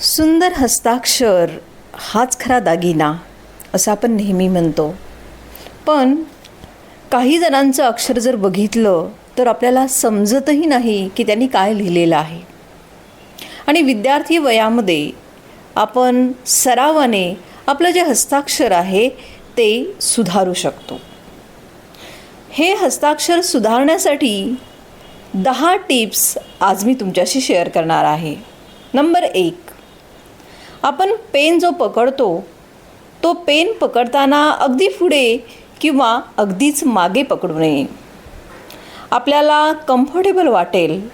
सुंदर हस्ताक्षर हाच खरा दागिना असं आपण नेहमी म्हणतो. पण काही जणांचं अक्षर जर बघितलं तर आपल्याला समजतही नाही की त्यांनी काय लिहिलेलं आहे. आणि विद्यार्थी वयामध्ये आपण सरावाने आपलं जे हस्ताक्षर आहे ते सुधारू शकतो. हे हस्ताक्षर सुधारण्यासाठी दहा टिप्स आज मी तुमच्याशी शेअर करणार आहे. नंबर एक आपण पेन जो पकडतो तो पेन पकडताना अगदी पुढे किंवा अगदीच मागे पकडू नये. आपल्याला कम्फर्टेबल वाटेल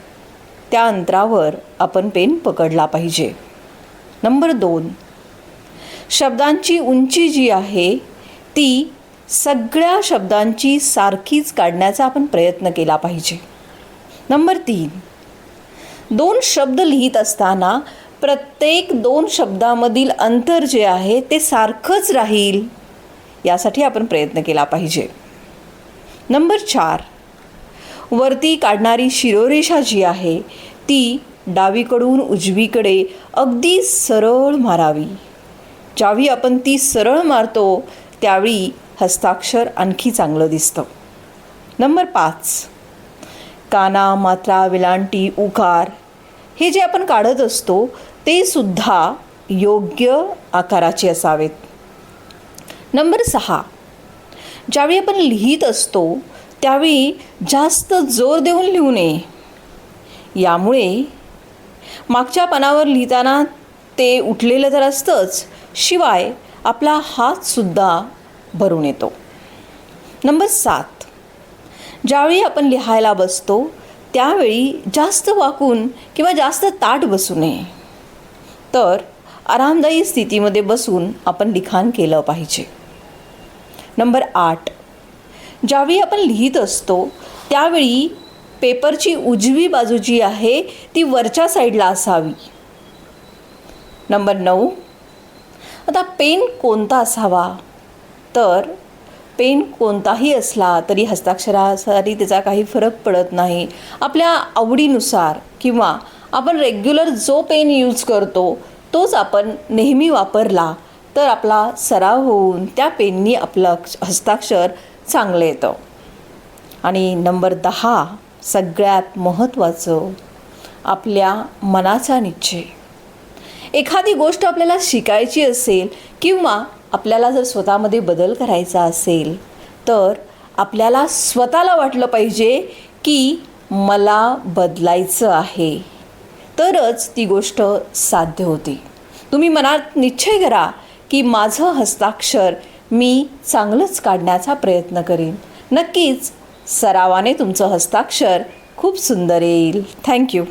त्या अंतरावर आपण पेन पकडला पाहिजे. नंबर दोन शब्दांची उंची जी आहे ती सगळ्या शब्दांची सारखीच काढण्याचा आपण प्रयत्न केला पाहिजे. नंबर तीन दोन शब्द लिहित असताना प्रत्येक दोन शब्दामधील अंतर जे आहे ते सारखंच राहील. यासाठी आपण प्रयत्न केला पाहिजे. नंबर चार. वरती काढणारी शिरोरेषा जी आहे ती डावीकडून उजवीकडे अगदी सरळ मारावी. ज्यावेळी आपण ती सरळ मारतो त्यावेळी हस्ताक्षर आणखी चांगलं दिसतं. नंबर पाच. काना मात्रा विलांटी उकार हे जे आपण काढत असतो ते सुद्धा योग्य आकाराचे असावेत. नंबर सहा. ज्यावेळी आपण लिहित असतो त्यावेळी जास्त जोर देऊन लिहू नये. यामुळे मागच्या पानावर लिहिताना ते उठलेलं तर असतंच शिवाय आपला हातसुद्धा भरून येतो. नंबर सात. ज्यावेळी आपण लिहायला बसतो त्यावेळी जास्त वाकून किंवा जास्त ताट बसू नये. तर आरामदायी स्थितीमध्ये बसून आपण लिखाण केलं पाहिजे. नंबर आठ. ज्यावेळी आपण लिहित असतो त्यावेळी पेपरची उजवी बाजू जी आहे ती वरच्या साईडला असावी. नंबर नऊ. आता पेन कोणता असावा? तर पेन कोणताही असला तरी हस्ताक्षरासाठी त्याचा काही फरक पडत नाही. आपल्या आवडीनुसार किंवा आपण रेग्युलर जो पेन यूज करतो तोच आपण नेहमी वापरला तर आपला सराव होऊन त्या पेननी आपलं हस्ताक्षर चांगलं येतं. आणि नंबर दहा सगळ्यात महत्त्वाचं आपल्या मनाचा निश्चय. एखादी गोष्ट आपल्याला शिकायची असेल किंवा आपल्याला जर स्वतःमध्ये बदल करायचा असेल तर आपल्याला स्वतःला वाटलं पाहिजे की मला बदलायचं आहे. तरच ती गोष्ट साध्य होते. तुम्ही मनात निश्चय करा की माझं हस्ताक्षर मी चांगलंच काढण्याचा प्रयत्न करीन. नक्कीच सरावाने तुमचं हस्ताक्षर खूप सुंदर येईल. थँक्यू.